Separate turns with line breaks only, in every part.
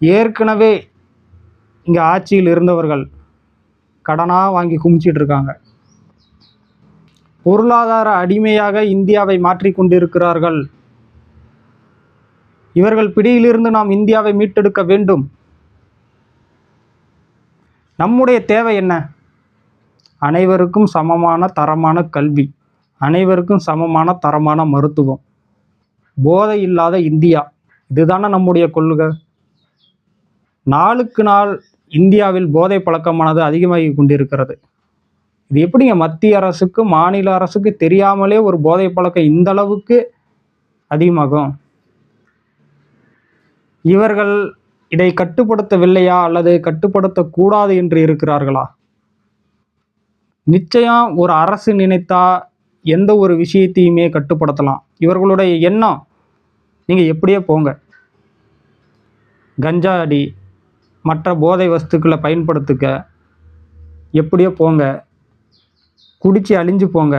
ஏற்கனவே இங்கே ஆட்சியில் இருந்தவர்கள் கடனாக வாங்கி குமிச்சிட்டு இருக்காங்க பொருளாதார அடிமையாக இந்தியாவை மாற்றிக்கொண்டிருக்கிறார்கள் இவர்கள் பிடியிலிருந்து நாம் இந்தியாவை மீட்டெடுக்க வேண்டும். நம்முடைய தேவை என்ன? அனைவருக்கும் சமமான தரமான கல்வி அனைவருக்கும் சமமான தரமான மருத்துவம். போதை இல்லாத இந்தியா இதுதானே நம்முடைய கொள்கை? நாளுக்கு நாள் இந்தியாவில் போதை பழக்கமானது அதிகமாகி கொண்டிருக்கிறது. இது எப்படிங்க? மத்திய அரசுக்கு மாநில அரசுக்கு தெரியாமலே ஒரு போதை பழக்கம் இந்த அளவுக்கு அதிகமாகும்? இவர்கள் இதை கட்டுப்படுத்தவில்லையா? அல்லது கட்டுப்படுத்தக்கூடாது என்று இருக்கிறார்களா? நிச்சயம் ஒரு அரசு நினைத்தா எந்த ஒரு விஷயத்தையுமே கட்டுப்படுத்தலாம். இவர்களுடைய எண்ணம் நீங்கள் எப்படியே போங்க. கஞ்சா அடி மற்ற போதை வஸ்துக்களை பயன்படுத்துக்க எப்படியோ போங்க. குடிச்சு அழிஞ்சு போங்க.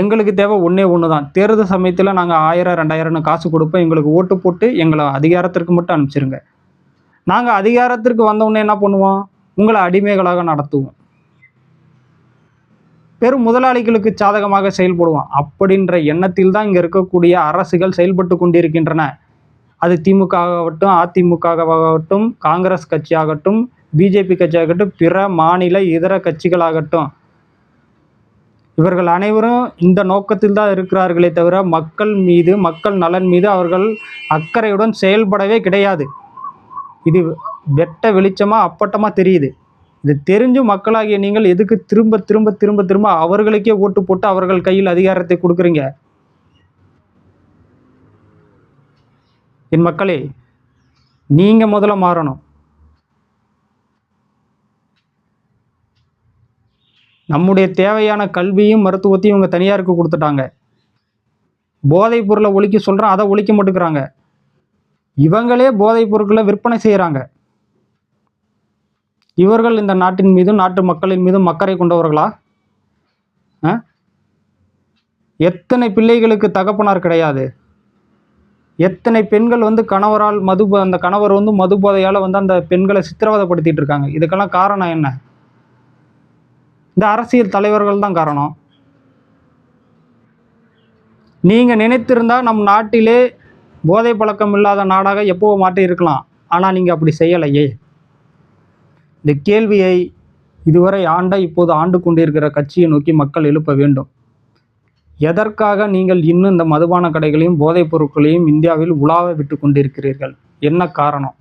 எங்களுக்கு தேவை ஒன்றே ஒன்று தான் தேர்தல் சமயத்தில் நாங்கள் ஆயிரம் ரெண்டாயிரம்னு காசு கொடுப்போம். எங்களுக்கு ஓட்டு போட்டு எங்களை அதிகாரத்திற்கு மட்டும் அனுப்பிச்சிருங்க. நாங்கள் அதிகாரத்திற்கு வந்தவுடனே என்ன பண்ணுவோம்? உங்களை அடிமைகளாக நடத்துவோம். பெரும் முதலாளிகளுக்கு சாதகமாக செயல்படுவோம். அப்படின்ற எண்ணத்தில் தான் இங்கே இருக்கக்கூடிய அரசுகள் செயல்பட்டு கொண்டிருக்கின்றன. அது திமுக ஆகட்டும் அதிமுக ஆகட்டும் காங்கிரஸ் கட்சியாகட்டும் பிஜேபி கட்சியாகட்டும் பிற மாநில இதர கட்சிகளாகட்டும். இவர்கள் அனைவரும் இந்த நோக்கத்தில் தான் இருக்கிறார்களே தவிர மக்கள் மீது மக்கள் நலன் மீது அவர்கள் அக்கறையுடன் செயல்படவே கிடையாது. இது வெட்ட வெளிச்சமாக அப்பட்டமாக தெரியுது. இது தெரிஞ்சும் மக்களாகிய நீங்கள் எதுக்கு திரும்ப திரும்ப திரும்ப திரும்ப அவர்களுக்கே ஓட்டு போட்டு அவர்கள் கையில் அதிகாரத்தை கொடுக்குறீங்க? என் மக்களே நீங்கள் முதல்ல மாறணும். நம்முடைய தேவையான கல்வியும் மருத்துவத்தையும் இவங்க தனியாருக்கு கொடுத்துட்டாங்க. போதைப் பொருளை ஒழிக்க சொல்கிறோம் அதை ஒழிக்க மாட்டுக்கிறாங்க இவங்களே போதைப் பொருட்களை விற்பனை செய்கிறாங்க இவர்கள் இந்த நாட்டின் மீதும் நாட்டு மக்களின் மீதும் அக்கறை கொண்டவர்களா? ஆ? எத்தனை பிள்ளைகளுக்கு தகப்பனார் கிடையாது? எத்தனை பெண்கள் வந்து கணவரால் மது அந்த கணவர் வந்து மது போதையால் வந்து அந்த பெண்களை சித்திரவதைப்படுத்திட்டு இருக்காங்க. இதுக்கெல்லாம் காரணம் என்ன? இந்த அரசியல் தலைவர்கள் தான் காரணம். நீங்கள் நினைத்திருந்தால் நம் நாட்டிலே போதை பழக்கம் இல்லாத நாடாக எப்போ மாற்றி இருக்கலாம். ஆனால் நீங்கள் அப்படி செய்யலையே. இந்த கேள்வியை இதுவரை ஆண்ட இப்போது ஆண்டு கொண்டிருக்கிற கட்சியை நோக்கி மக்கள் எழுப்ப வேண்டும். எதற்காக நீங்கள் இன்னும் இந்த மதுபான கடைகளையும் போதைப் பொருட்களையும் இந்தியாவில் உலாவ விட்டு கொண்டிருக்கிறீர்கள்? என்ன காரணம்?